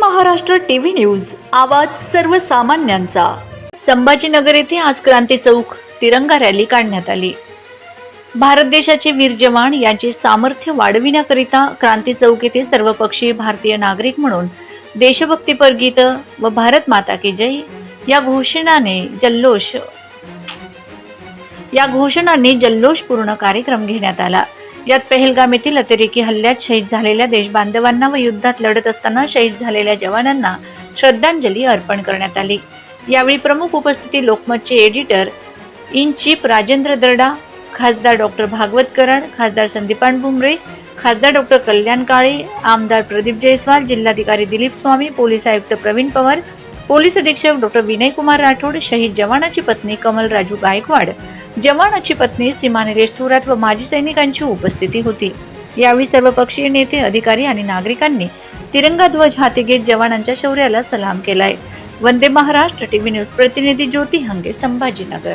Maharashtra TV news. आवाज सर्वसामान्यांचा. संभाजीनगर येथे आज क्रांती चौक तिरंगा रॅली काढण्यात आली. भारत देशाचे वीर जवान यांचे सामर्थ्य वाढविण्याकरिता क्रांती चौक येथे सर्वपक्षीय भारतीय नागरिक म्हणून देशभक्तीपर गीत व भारत माता की जय या घोषणाने जल्लोष या घोषणाने जल्लोषपूर्ण कार्यक्रम घेण्यात आला. यात पेहलगाम येथील अतिरेकी हल्ल्यात शहीद झालेल्या देशबांधवांना व युद्धात लढत असताना शहीद झालेल्या जवानांना श्रद्धांजली अर्पण करण्यात आली. यावेळी प्रमुख उपस्थिती लोकमतचे editor in chief Rajendra Darda खासदार डॉक्टर भागवत करण खासदार संदीपान भुमरे खासदार डॉक्टर कल्याण काळे आमदार प्रदीप जयस्वाल जिल्हाधिकारी दिलीप स्वामी पोलीस आयुक्त प्रवीण पवार पोलीस अधीक्षक डॉक्टर विनयकुमार राठोड शहीद जवानाची पत्नी कमल राजू गायकवाड जवानाची पत्नी सीमा निलेश थोरात व माजी सैनिकांची उपस्थिती होती. यावेळी सर्वपक्षीय नेते अधिकारी आणि नागरिकांनी तिरंगा ध्वज हाती घेत जवानांच्या शौर्याला सलाम केलाय. वंदे महाराष्ट्र टीव्ही न्यूज प्रतिनिधी ज्योती हंगे संभाजीनगर.